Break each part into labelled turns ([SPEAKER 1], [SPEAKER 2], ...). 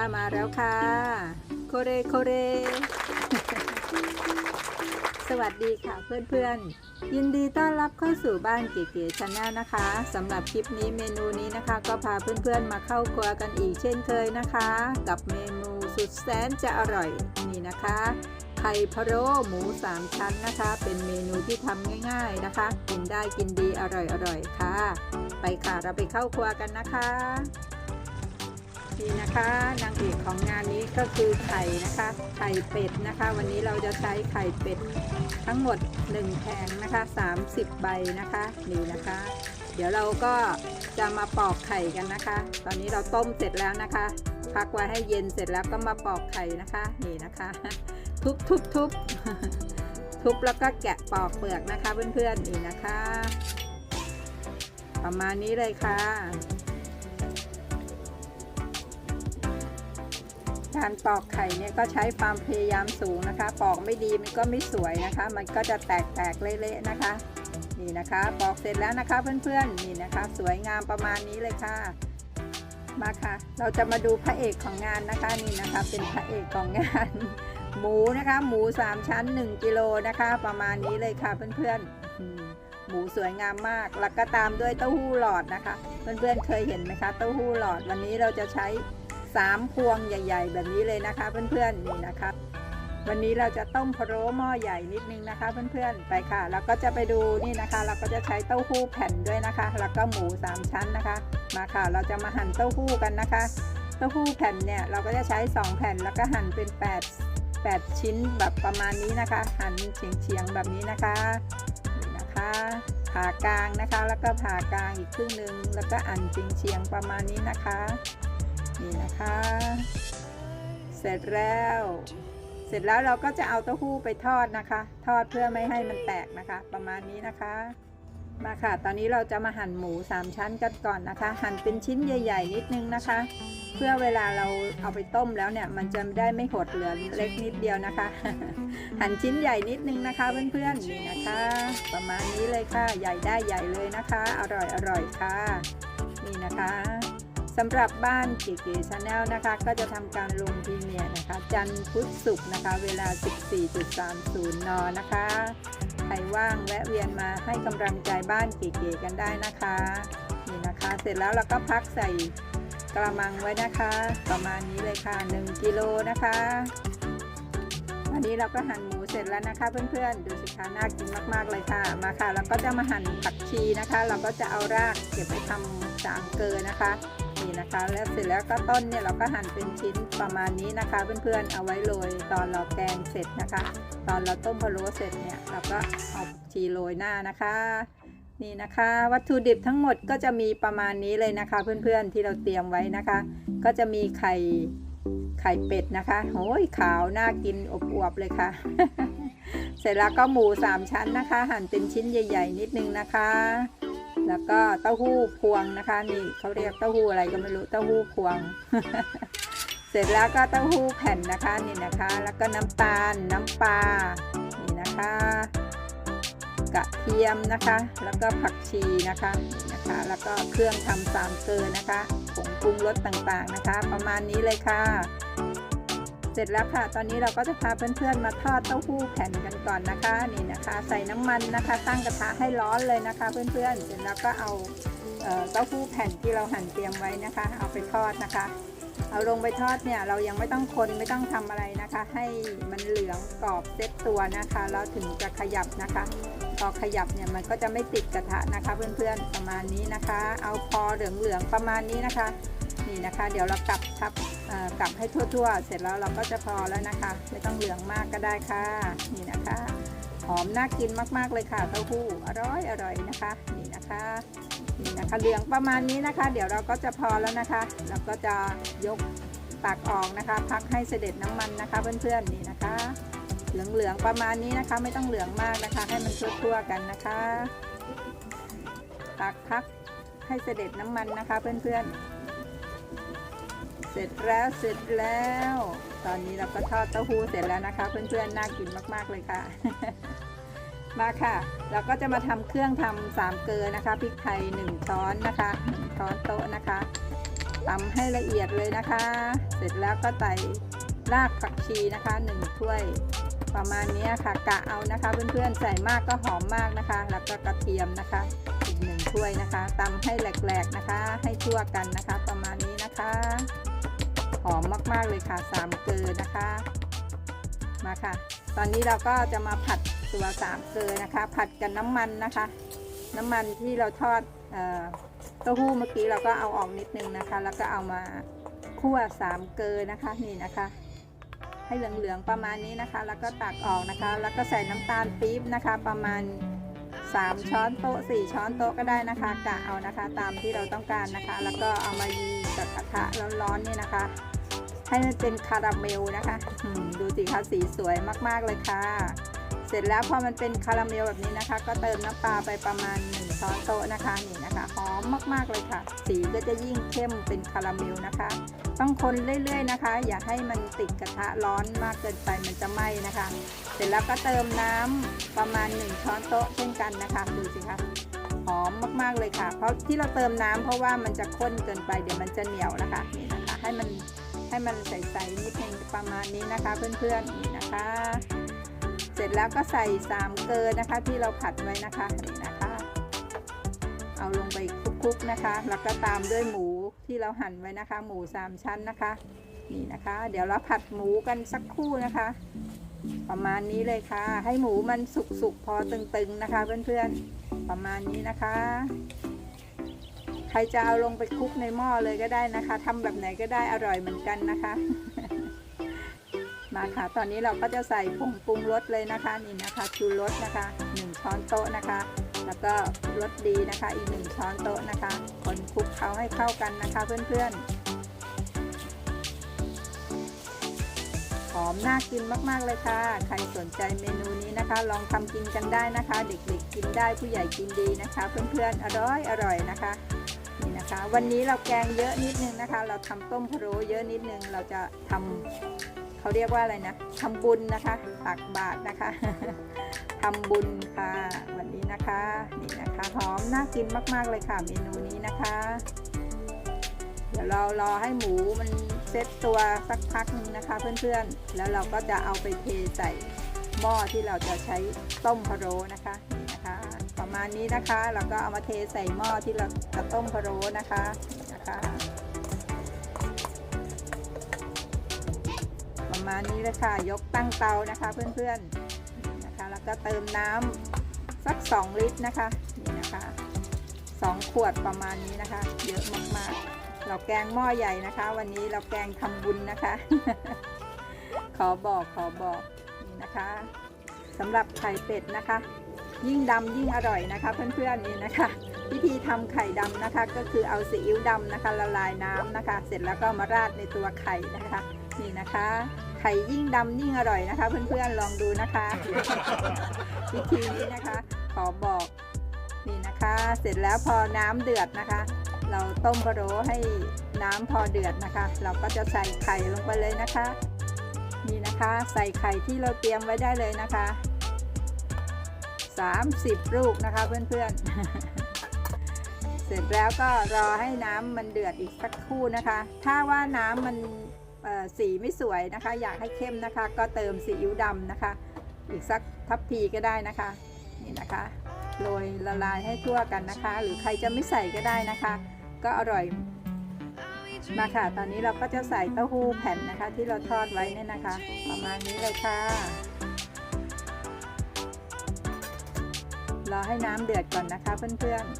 [SPEAKER 1] มาแล้วค่ะมาแล้วค่ะ โคเรโคเร สวัสดีค่ะเพื่อนๆ ยินดีต้อนรับเข้าสู่บ้านเก๋ๆชาแนลนะคะสำหรับคลิปนี้เมนูนี้นะคะ ก็พาเพื่อนๆมาเข้าครัวกันอีกเช่นเคยนะคะ กับเมนูสุดแสนจะอร่อยนี่นะคะไข่พะโล้หมูสามชั้นนะคะ เป็นเมนูที่ทำง่ายๆนะคะ กินได้กินดีอร่อยๆค่ะ ไปค่ะเราไปเข้าครัวกันนะคะ นี่นะคะนางเอกของงานนี้ก็คือไข่นะคะ ไข่เป็ดนะคะ วันนี้เราจะใช้ไข่เป็ดทั้งหมด1แผงนะคะ 30 ใบนะคะนี่นะคะ เดี๋ยวเราก็จะมาปอกไข่กันนะคะ ตอนนี้เราต้มเสร็จแล้วนะคะ พักไว้ให้เย็นเสร็จแล้วก็มาปอกไข่นะคะนี่นะคะ ทุบทุบทุบทุบแล้วก็แกะปอกเปลือกนะคะเพื่อนๆนี่นะคะ ประมาณนี้เลยค่ะ การปอกไข่เนี่ยก็ใช้ความพยายามสูงนะคะ ปอกไม่ดีมันก็ไม่สวยนะคะ มันก็จะแตกๆเละๆนะคะ นี่นะคะ ปอกเสร็จแล้วนะคะเพื่อนๆนี่นะคะ สวยงามประมาณนี้เลยค่ะ มาค่ะ เราจะมาดูพระเอกของงานนะคะนี่นะคะ เป็นพระเอกของงาน หมูนะคะ หมู 3 ชั้น 1กิโลนะคะ ประมาณนี้เลยค่ะเพื่อนๆหมูสวยงามมาก แล้วก็ตามด้วยเต้าหู้หลอดนะคะ เพื่อนๆเคยเห็นไหมคะเต้าหู้หลอดวันนี้เราจะใช้ 3 พวงใหญ่ ๆ แบบนี้เลยนะคะ เพื่อนๆนี่นะคะ วันนี้เราจะต้มพะโล้หม้อใหญ่นิดนึงนะคะ เพื่อนๆไปค่ะแล้วก็จะไปดูนี่นะคะ เราก็จะใช้เต้าหู้แผ่นด้วยนะคะ แล้วก็หมู 3 ชั้นนะคะ มาค่ะเราจะมาหั่นเต้าหู้กันนะคะ เต้าหู้แผ่นเนี่ยเราก็จะใช้ 2 แผ่นแล้วก็หั่นเป็น 8 8 ชิ้นแบบประมาณนี้นะคะ หั่นเฉียงๆแบบนี้นะคะนี่นะคะผ่ากลางนะคะ แล้วก็ผ่ากลางอีกครึ่งหนึ่งแล้วก็หั่นเฉียงๆประมาณนี้นะคะ นี่นะคะ เสร็จแล้ว เสร็จแล้วเราก็จะเอาเต้าหู้ไปทอดนะคะ ทอดเพื่อไม่ให้มันแตกนะคะ ประมาณนี้นะคะ มาค่ะ ตอนนี้เราจะมาหั่นหมู 3 ชั้นกันก่อนนะคะ หั่นเป็นชิ้นใหญ่ ๆ นิดนึงนะคะ เพื่อเวลาเราเอาไปต้มแล้วเนี่ย มันจะได้ไม่หดเหลือเล็กนิดเดียวนะคะ หั่นชิ้นใหญ่นิดนึงนะคะเพื่อนๆนี่นะคะ ประมาณนี้เลยค่ะ ใหญ่ได้ใหญ่เลยนะคะ อร่อยอร่อยค่ะ นี่นะคะ สำหรับบ้านเก๋ๆชาแนลนะคะ ก็จะทำการลงพรีเมียร์นะคะ จันทร์พุธศุกร์นะคะ เวลา 14.30 น นะคะ ใครว่างแวะเวียนมาให้กำลังใจบ้านเก๋ๆกันได้นะคะ นี่นะคะ เสร็จแล้วเราก็พักใส่กระมังไว้นะคะ ประมาณนี้เลยค่ะ 1กิโลนะคะอันนี้เราก็หั่นหมูเสร็จแล้วนะคะ เพื่อนๆ ดูสิคะน่ากินมากๆเลยค่ะมาค่ะเราก็จะมาหั่นผักชีนะคะ เราก็จะเอารากเก็บไปทำจางเกลือนะคะ นี่นะคะ แล้วเสร็จแล้วก็ต้นเนี่ยเราก็หั่นเป็นชิ้นประมาณนี้นะคะ เพื่อนๆเอาไว้โรยตอนเราแกงเสร็จนะคะ ตอนเราต้มพะโล้เสร็จเนี่ยเราก็เอาชีโรยหน้านะคะ นี่นะคะ วัตถุดิบทั้งหมดก็จะมีประมาณนี้เลยนะคะ เพื่อนๆที่เราเตรียมไว้นะคะ ก็จะมีไข่ไข่เป็ดนะคะโอ้ยขาวน่ากินอบอวบเลยค่ะ เสร็จแล้วก็หมูสามชั้นนะคะ หั่นเป็นชิ้นใหญ่ ๆ นิดนึงนะคะ แล้วก็เต้าหู้พวงนะคะ นี่เขาเรียกเต้าหู้อะไรก็ไม่รู้เต้าหู้พวง เสร็จแล้วก็เต้าหู้แผ่นนะคะนี่นะคะ แล้วก็น้ำตาลน้ำปลานี่นะคะกระเทียมนะคะ แล้วก็ผักชีนะคะนี่นะคะ แล้วก็เครื่องทำสามเกลือนะคะผงปรุงรสต่างๆนะคะ ประมาณนี้เลยค่ะ เสร็จแล้วค่ะ ตอนนี้เราก็จะพาเพื่อนๆมาทอดเต้าหู้แผ่นกันก่อนนะคะนี่นะคะ ใส่น้ำมันนะคะ ตั้งกระทะให้ร้อนเลยนะคะ เพื่อนๆเสร็จแล้วก็เอาเอ่อเต้าหู้แผ่นที่เราหั่นเตรียมไว้นะคะ เอาไปทอดนะคะ เอาลงไปทอดเนี่ยเรายังไม่ต้องคนไม่ต้องทำอะไรนะคะ ให้มันเหลืองกรอบเซ็ตตัวนะคะแล้วถึงจะขยับนะคะพอขยับเนี่ยมันก็จะไม่ติดกระทะนะคะ เพื่อนๆประมาณนี้นะคะ เอาพอเหลืองๆประมาณนี้นะคะ นี่นะคะ เดี๋ยวเรากลับทับกลับให้ทั่วๆ เสร็จแล้วเราก็จะพอแล้วนะคะ ไม่ต้องเหลืองมากก็ได้ค่ะ นี่นะคะ หอมน่ากินมากๆเลยค่ะเต้าหู้อร่อยอร่อยนะคะ นี่นะคะนี่นะคะเหลืองประมาณนี้นะคะ เดี๋ยวเราก็จะพอแล้วนะคะ เราก็จะยกตักออกนะคะ พักให้เสด็จน้ำมันนะคะ เพื่อนๆนี่นะคะ เหลืองๆประมาณนี้นะคะ ไม่ต้องเหลืองมากนะคะ ให้มันทั่วๆกันนะคะ ตักพักให้เสด็จน้ำมันนะคะ เพื่อนๆ เสร็จแล้วเสร็จแล้ว ตอนนี้เราก็ทอดเต้าหู้เสร็จแล้วนะคะ เพื่อนๆน่ากินมากๆเลยค่ะ มาค่ะ เราก็จะมาทำเครื่องทำสามเกลือนะคะพริกไทยหนึ่งช้อนนะคะหนึ่งช้อนโต๊ะนะคะตำให้ละเอียดเลยนะคะ เสร็จแล้วก็ใส่รากผักชีนะคะหนึ่งถ้วยประมาณนี้ค่ะกะเอานะคะ เพื่อนๆใส่มากก็หอมมากนะคะ แล้วก็กระเทียมนะคะอีกหนึ่งถ้วยนะคะตำให้แหลกๆนะคะ ให้ทั่วกันนะคะ ประมาณนี้นะคะ หอมมาก ๆ เลยค่ะสามเกลือนะคะ มาค่ะ ตอนนี้เราก็จะมาผัดตัวสามเกลือนะคะ ผัดกับน้ำมันนะคะ น้ำมันที่เราทอดเต้าหู้เมื่อกี้เราก็เอาออกนิดนึงนะคะ แล้วก็เอามาคั่วสามเกลือนะคะนี่นะคะ ให้เหลือง ๆ ประมาณนี้นะคะ แล้วก็ตักออกนะคะ แล้วก็ใส่น้ำตาลปี๊บนะคะ ประมาณ3 ช้อนโต๊ะ 4 ช้อนโต๊ะก็ได้นะคะกะเอานะคะ ตามที่เราต้องการนะคะ แล้วก็เอามายีกับกระทะร้อนๆนี่นะคะ ให้มันเป็นคาราเมลนะคะอืมดูสิคะสีสวยมากๆเลยค่ะ เสร็จแล้วพอมันเป็นคาราเมลแบบนี้นะคะ ก็เติมน้ำปลาไปประมาณ1ช้อนโต๊ะนะคะนี่นะคะหอมมากๆเลยค่ะ สีก็จะยิ่งเข้มเป็นคาราเมลนะคะ ต้องคนเรื่อยๆนะคะ อย่าให้มันติดกระทะร้อนมากเกินไปมันจะไหม้นะคะ เสร็จแล้วก็เติมน้ำประมาณ1ช้อนโต๊ะเช่นกันนะคะดูสิคะหอมมากๆเลยค่ะ เพราะที่เราเติมน้ำเพราะว่ามันจะข้นเกินไปเดี๋ยวมันจะเหนียวนะคะนี่นะคะ ให้มัน ให้มันใสๆนิดนึงประมาณนี้นะคะเพื่อนๆนี่นะคะ เสร็จแล้วก็ใส่สามเกลือนะคะที่เราผัดไว้นะคะนี่นะคะ เอาลงไปคลุกๆนะคะ แล้วก็ตามด้วยหมูที่เราหั่นไว้นะคะ หมูสามชั้นนะคะ นี่นะคะ เดี๋ยวเราผัดหมูกันสักครู่นะคะ ประมาณนี้เลยค่ะ ให้หมูมันสุกๆพอตึงๆนะคะ เพื่อนๆประมาณนี้นะคะ ใครจะเอาลงไปคลุกในหม้อเลยก็ได้นะคะทำแบบไหนก็ได้อร่อยเหมือนกันนะคะ มาค่ะ ตอนนี้เราก็จะใส่ผงปรุงรสเลยนะคะนี่นะคะชูรสนะคะ 1 ช้อนโต๊ะนะคะ แล้วก็รสดีนะคะ อีก 1 ช้อนโต๊ะนะคะ คนคลุกเคล้าให้เข้ากันนะคะเพื่อนๆหอมน่ากินมากๆเลยค่ะ ใครสนใจเมนูนี้นะคะ ลองทำกินกันได้นะคะ เด็กๆกินได้ผู้ใหญ่กินดีนะคะ เพื่อนๆอร่อยอร่อยนะคะ นะคะ วันนี้เราแกงเยอะนิดนึงนะคะ เราทำต้มพะโล้เยอะนิดนึง เราจะทำเขาเรียกว่าอะไรนะทำบุญนะคะ ตักบาตรนะคะทำบุญค่ะ วันนี้นะคะนี่นะคะหอมน่ากินมาก ๆเลยค่ะ เมนูนี้นะคะ เดี๋ยวเรารอให้หมูมันเซ็ตตัวสักพักนึงนะคะ เพื่อนๆ แล้วเราก็จะเอาไปเทใส่หม้อที่เราจะใช้ต้มพะโล้นะคะ ประมาณนี้นะคะเราก็เอามาเทใส่หม้อที่เราจะต้มพะโล้นะคะนะคะ ประมาณนี้เลยค่ะ ยกตั้งเตานะคะเพื่อนๆนี่นะคะ แล้วก็เติมน้ำสัก 2 ลิตรนะคะนี่นะคะ2ขวดประมาณนี้นะคะ เยอะมากๆ เราแกงหม้อใหญ่นะคะ วันนี้เราแกงทำบุญนะคะ ขอบอกขอบอกนี่นะคะสำหรับไข่เป็ดนะคะ ยิ่งดำยิ่งอร่อยนะคะ เพื่อนๆนี่นะคะ วิธีทำไข่ดำนะคะ ก็คือเอาซีอิ๊วดำนะคะ ละลายน้ำนะคะ เสร็จแล้วก็มาราดในตัวไข่นะคะ นี่นะคะ ไข่ยิ่งดำยิ่งอร่อยนะคะ เพื่อนๆลองดูนะคะ วิธีนี้นะคะขอบอกนี่นะคะ เสร็จแล้วพอน้ำเดือดนะคะ เราต้มพะโล้ให้น้ำพอเดือดนะคะ เราก็จะใส่ไข่ลงไปเลยนะคะ นี่นะคะ ใส่ไข่ที่เราเตรียมไว้ได้เลยนะคะ 30 ลูกนะคะเพื่อนๆ เสร็จแล้วก็รอให้น้ำมันเดือดอีกสักครู่นะคะ ถ้าว่าน้ำมันสีไม่สวยนะคะ อยากให้เข้มนะคะ ก็เติมซีอิ๊วดำนะคะ อีกสักทัพพีก็ได้นะคะ นี่นะคะโรยละลายให้ทั่วกันนะคะ หรือใครจะไม่ใส่ก็ได้นะคะ ก็อร่อยมาค่ะ ตอนนี้เราก็จะใส่เต้าหู้แผ่นนะคะ ที่เราทอดไว้เนี่ยนะคะ ประมาณนี้เลยค่ะ รอให้น้ำเดือดก่อนนะคะเพื่อนๆ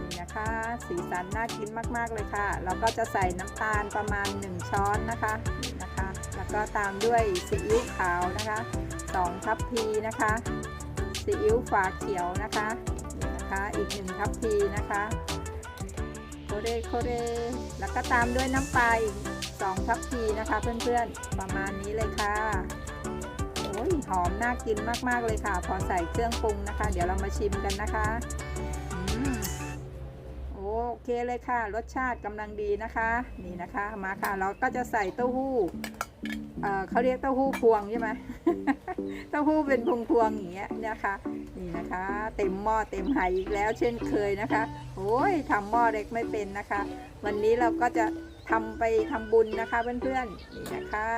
[SPEAKER 1] นี่นะคะสีสันน่ากินมาก ๆ เลยค่ะ เราก็จะใส่น้ำตาลประมาณ 1 ช้อนนะคะนี่นะคะ แล้วก็ตามด้วยซีอิ๊วขาวนะคะ2ทัพพีนะคะซีอิ๊วฝาเขียวนะคะนี่นะคะอีก1ทัพพีนะคะโคเรโคเรแล้วก็ตามด้วยน้ำปลาอีก 2ทัพพีนะคะเพื่อนๆ ประมาณนี้เลยค่ะโอ้ยหอมน่ากินมากๆเลยค่ะ พอใส่เครื่องปรุงนะคะ เดี๋ยวเรามาชิมกันนะคะอโอเคเลยค่ะ รสชาติกำลังดีนะคะ นี่นะคะมาค่ะ เราก็จะใส่เต้าหู้เเขาเรียกเต้าหู้พวงใช่ไหมเต้าหู้เป็นพวงพวงๆอย่างเงี้ยนะคะ นี่นะคะ เต็มหม้อเต็มไหอีกแล้ว เช่นเคยนะคะโอ้ยทำหม้อเล็กไม่เป็นนะคะ วันนี้เราก็จะ ทำไปทำบุญนะคะเพื่อนๆนี่นะคะ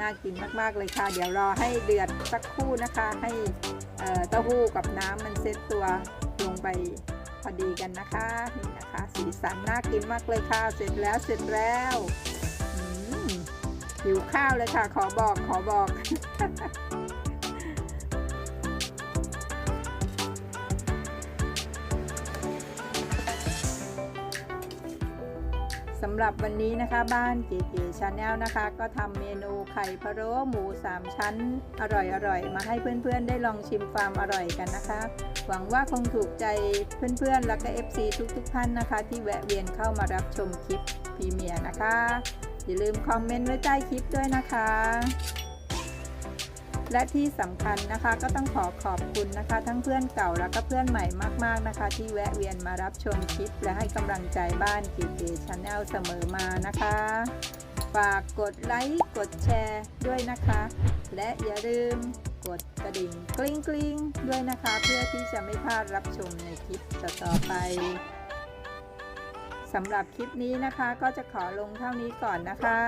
[SPEAKER 1] น่ากินมากๆเลยค่ะ เดี๋ยวรอให้เดือดสักครู่นะคะ ให้เต้าหู้กับน้ำมันเซ็ตตัวลงไปพอดีกันนะคะนี่นะคะ สีสันน่ากินมากเลยค่ะ เสร็จแล้วเสร็จแล้วหิวข้าวเลยค่ะ ขอบอกขอบอก สำหรับวันนี้นะคะบ้านเก๋ๆชาแนลนะคะ ก็ทำเมนูไข่พะโล้หมู 3 ชั้น อร่อยๆ มาให้เพื่อนๆ ได้ลองชิมความอร่อยกันนะคะ หวังว่าคงถูกใจเพื่อนๆ และก็ FC ทุกๆท่านนะคะ ที่แวะเวียนเข้ามารับชมคลิปพรีเมียร์นะคะ อย่าลืมคอมเมนต์ไว้ใต้คลิปด้วยนะคะ และที่สำคัญนะคะก็ต้องขอขอบคุณนะคะ ทั้งเพื่อนเก่าแล้วก็เพื่อนใหม่มาก ๆนะคะ ที่แวะเวียนมารับชมคลิป และให้กำลังใจบ้านกีเจชาแนลเสมอมานะคะ ฝากกดไลค์กดแชร์ด้วยนะคะ และอย่าลืมกดกระดิ่งกลิ้งกลิ้งด้วยนะคะ เพื่อที่จะไม่พลาดรับชมในคลิปต่อๆไปสำหรับคลิปนี้นะคะก็จะขอลงเท่านี้ก่อนนะคะ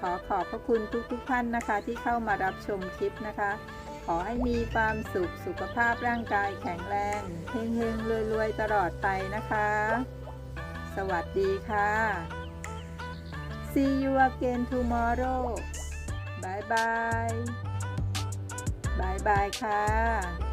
[SPEAKER 1] ขอขอบพระคุณทุกๆท่านนะคะ ที่เข้ามารับชมคลิปนะคะ ขอให้มีความสุขสุขภาพร่างกายแข็งแรงเฮงๆรวยๆตลอดไปนะคะ สวัสดีค่ะ See you again tomorrow บายบายบายบายค่ะ